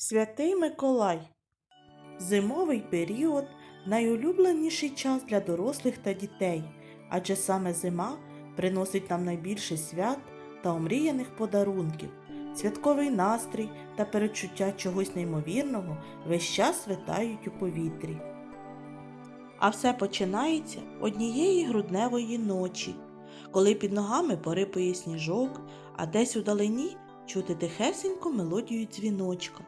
Святий Миколай. Зимовий період найулюбленіший час для дорослих та дітей, адже саме зима приносить нам найбільше свят та омріяних подарунків. Святковий настрій та передчуття чогось неймовірного весь час витають у повітрі. А все починається однієї грудневої ночі, коли під ногами порипує сніжок, а десь у далині чути тихесеньку мелодію дзвіночка.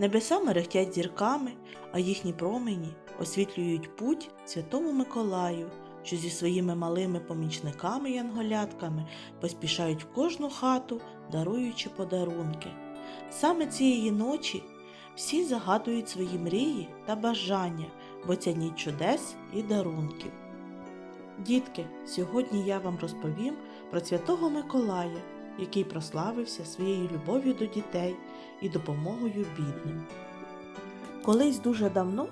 Небеса мерехтять зірками, а їхні промені освітлюють путь Святому Миколаю, що зі своїми малими помічниками янголятками поспішають в кожну хату, даруючи подарунки. Саме цієї ночі всі загадують свої мрії та бажання, бо ця ніч чудес і дарунків. Дітки, сьогодні я вам розповім про Святого Миколая, який прославився своєю любов'ю до дітей і допомогою бідним. Колись дуже давно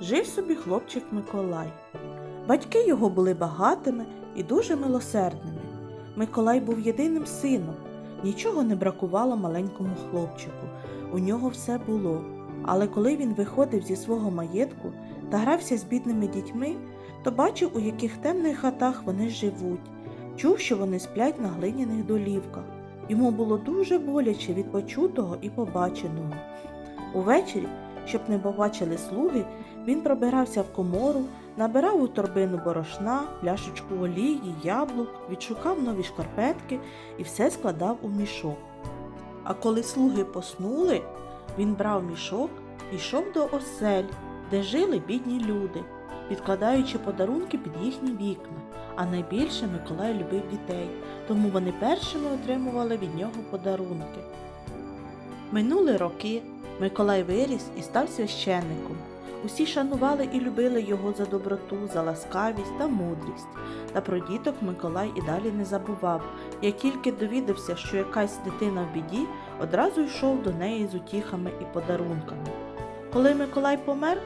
жив собі хлопчик Миколай. Батьки його були багатими і дуже милосердними. Миколай був єдиним сином, нічого не бракувало маленькому хлопчику. У нього все було. Але коли він виходив зі свого маєтку та грався з бідними дітьми, то бачив, у яких темних хатах вони живуть, чув, що вони сплять на глиняних долівках. Йому було дуже боляче від почутого і побаченого. Увечері, щоб не побачили слуги, він пробирався в комору, набирав у торбину борошна, пляшечку олії, яблук, відшукав нові шкарпетки і все складав у мішок. А коли слуги поснули, він брав мішок і йшов до осель, де жили бідні люди, підкладаючи подарунки під їхні вікна. А найбільше Миколай любив дітей, тому вони першими отримували від нього подарунки. Минули роки, Миколай виріс і став священником. Усі шанували і любили його за доброту, за ласкавість та мудрість. Та про діток Миколай і далі не забував. Як тільки довідався, що якась дитина в біді, одразу йшов до неї з утіхами і подарунками. Коли Миколай помер,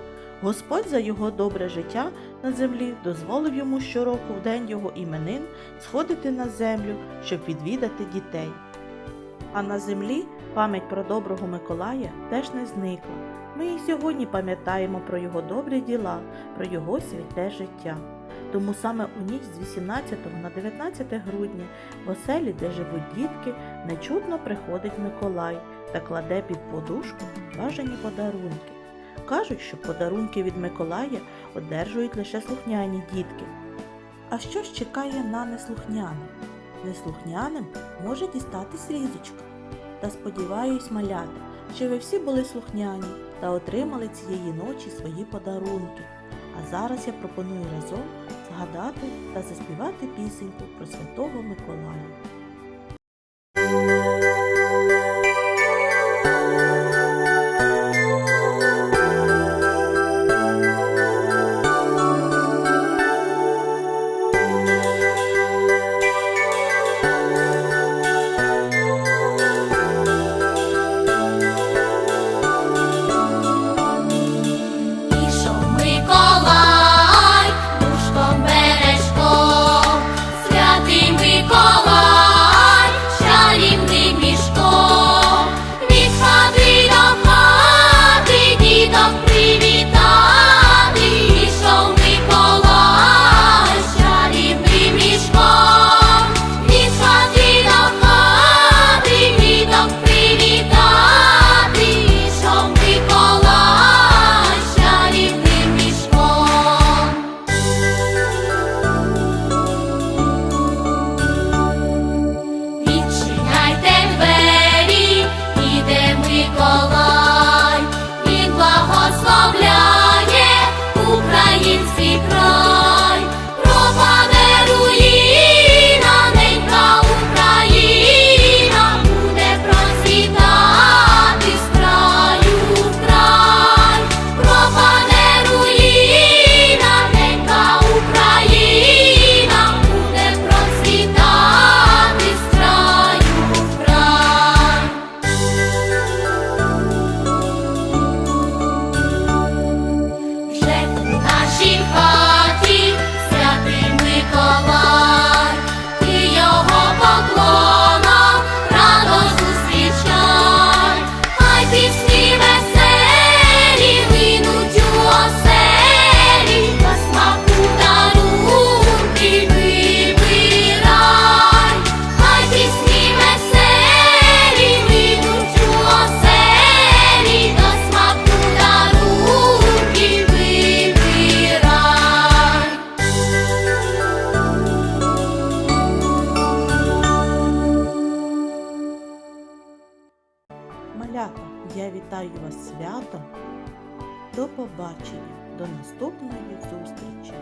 Господь за його добре життя на землі дозволив йому щороку в день його іменин сходити на землю, щоб відвідати дітей. А на землі пам'ять про доброго Миколая теж не зникла. Ми і сьогодні пам'ятаємо про його добрі діла, про його святе життя. Тому саме у ніч з 18 на 19 грудня в оселі, де живуть дітки, нечутно приходить Миколай та кладе під подушку бажані подарунки. Кажуть, що подарунки від Миколая одержують лише слухняні дітки. А що ж чекає на неслухняних? Неслухняним може дістатись різочка. Та сподіваюсь, малята, що ви всі були слухняні та отримали цієї ночі свої подарунки. А зараз я пропоную разом згадати та заспівати пісеньку про Святого Миколая. Малята, я вітаю вас святом. До побачення, до наступної зустрічі!